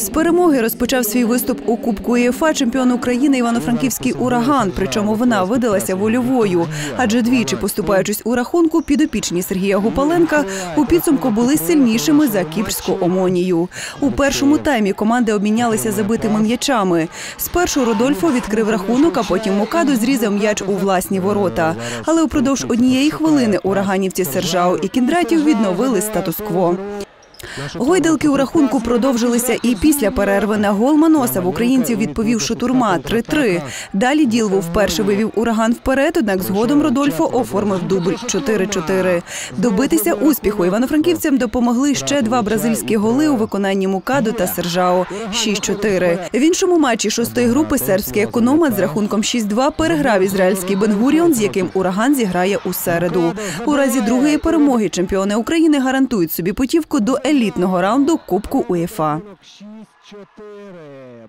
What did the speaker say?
З перемоги розпочав свій виступ у Кубку УЄФА чемпіон України Івано-Франківський ураган. Причому вона видалася вольовою. Адже двічі поступаючись у рахунку, підопічні Сергія Гупаленка у підсумку були сильнішими за кіпрську омонію. У першому таймі команди обмінялися забитими м'ячами. Спершу Родольфо відкрив рахунок, а потім Мукадо зрізав м'яч у власні ворота. Але упродовж однієї хвилини ураганівці Сержао і Кіндратів відновили статус-кво. Гойдалки у рахунку продовжилися і після перерви на гол Маноса в українців відповів Шатурма 3-3. Далі Ділву вперше вивів ураган вперед, однак згодом Родольфо оформив дубль 4-4. Добитися успіху. івано-франківцям допомогли ще два бразильські голи у виконанні Мукадо та Сержао. 6-4. В іншому матчі шостої групи сербський економат з рахунком 6-2 переграв ізраїльський Бенгуріон, з яким ураган зіграє у середу. У разі другої перемоги чемпіони України гарантують собі путівку до елітного раунду Кубку УЄФА. 6-4.